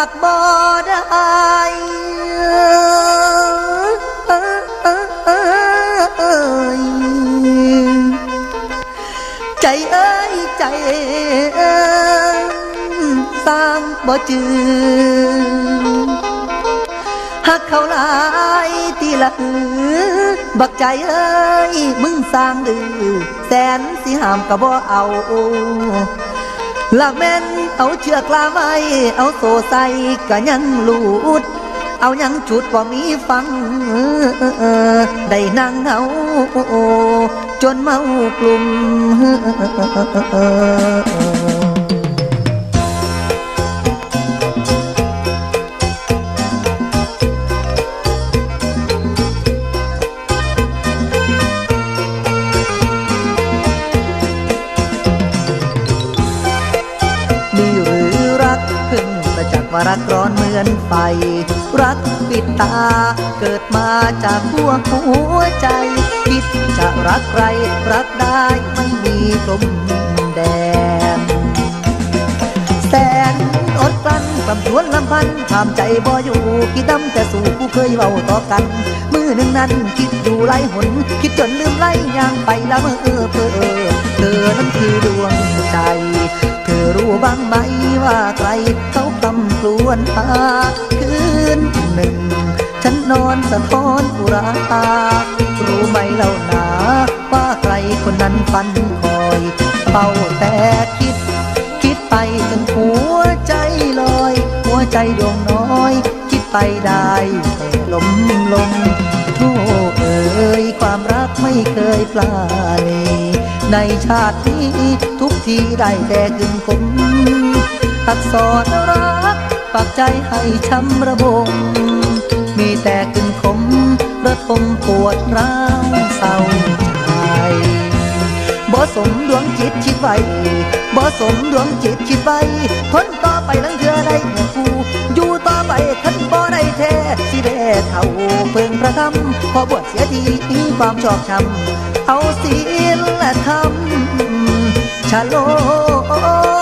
ากบ่ได้ใจเอ้ยใจสร้างบ่จือหักเขาลายตีละอือบักใจเอ้ยมึงสร้างดื้อแสนสิหามกะบ่เอา ละแม่นเอาเชือกลาไว้เอาโซใส่กะยังลูด เอายังจุดบ่มีฟังได้นั่งเฮาจนเมากลุ่ม รักร้อนเหมือนไฟ รักปิดตา เกิดมาจากหัวหัวใจ คิดจะรักใคร รักได้ไม่มีกลมแดนแสนอดกลั้นกำชวนลำพันถามใจบ่อยู่คิดดำแต่สู่ผู้เคยเว้าต่อกัน มือหนึ่งนั้นคิดอยู่ไล่หน คิดจนลืมไล่ย่างไปละเมอเออเพอเธอนั้นคือดวงใจ บ้างไหมว่าใครเขากำกลวนหาคืนหนึ่ง ฉันนอนสะท้อนอุรารู้ไหมเล่าหนา ว่าใครคนนั้นฝันคอยเฝ้าแต่คิด คิดไปจนหัวใจลอย หัวใจดวงน้อย คิดไปได้แต่ลมลงโธ่เอ่ยความรักไม่เคยปลาณีในชาตินี้ ทุกทีได้แต่กึ่งคมอักษรรักปากใจให้ช้ำระบงมีแต่กึ่งคมระทมปวดร้าวเศร้าใจบ่สมดวงจิตคิดไว้บ่สมดวงจิตคิดไว้ทนต่อไปลังเธอได้แห่กูอยู่ต่อไปคันบ่ได้แท้สิได้เท่าเพิ่งพระธรรมพอบวชเสียทีความชอบช้ำเอาศีลและธรรม ชะโลม